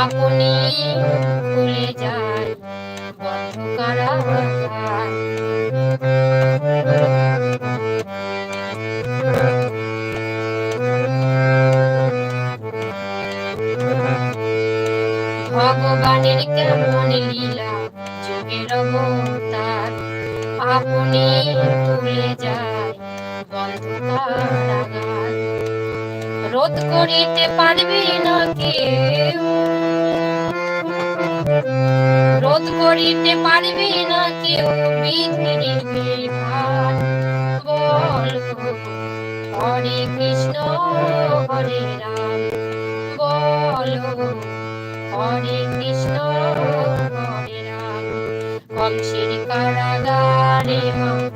আপনি ভুলে যায় বন্ধ করা ভগবানের কেমন লীলা যুগের অবতার। আপনি ভুলে যায় বন্ধ করা রোধ করিতে পারবে না কেউ। রোধ করিতে পারবে না কেউ। বিধির বল হরে কৃষ্ণ, হরে রাম। বল হরে কৃষ্ণ, হরে রাম। কংসের কারাগারে মা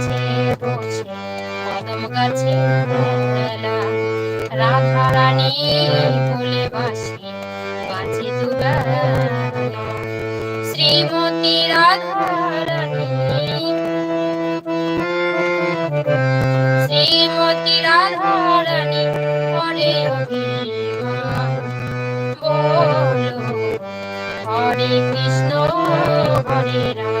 রাধা রানী বলে বাসি বাজে দুবেলা শ্রীমতী রাধা রানী শ্রীমতী রাধা রানী হরে হরে কৃষ্ণ, হরে রাম।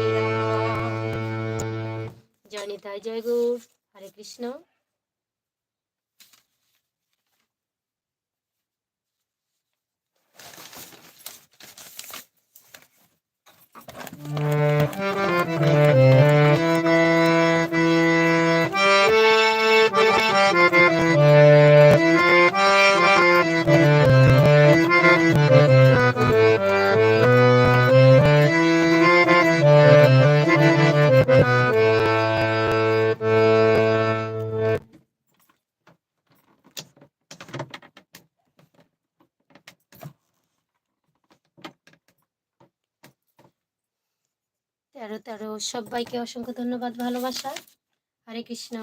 জয় জয় গৌর হরে কৃষ্ণ। তেরো তেরো সবাইকে অসংখ্য ধন্যবাদ, ভালোবাসা। হরে কৃষ্ণ।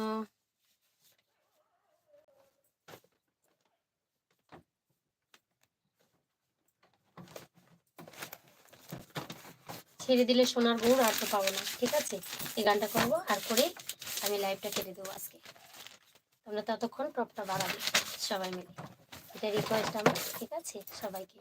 ছেড়ে দিলে সোনার গুড় আর তো পাবো না, ঠিক আছে? এই গানটা করব, আর করে আমি লাইভটা কেটে দেবো আজকে। তোমরা ততক্ষণ টপটা বাড়াবে, সবাই মিলে। এটা রিকোয়েস্ট আমার, ঠিক আছে? সবাইকে।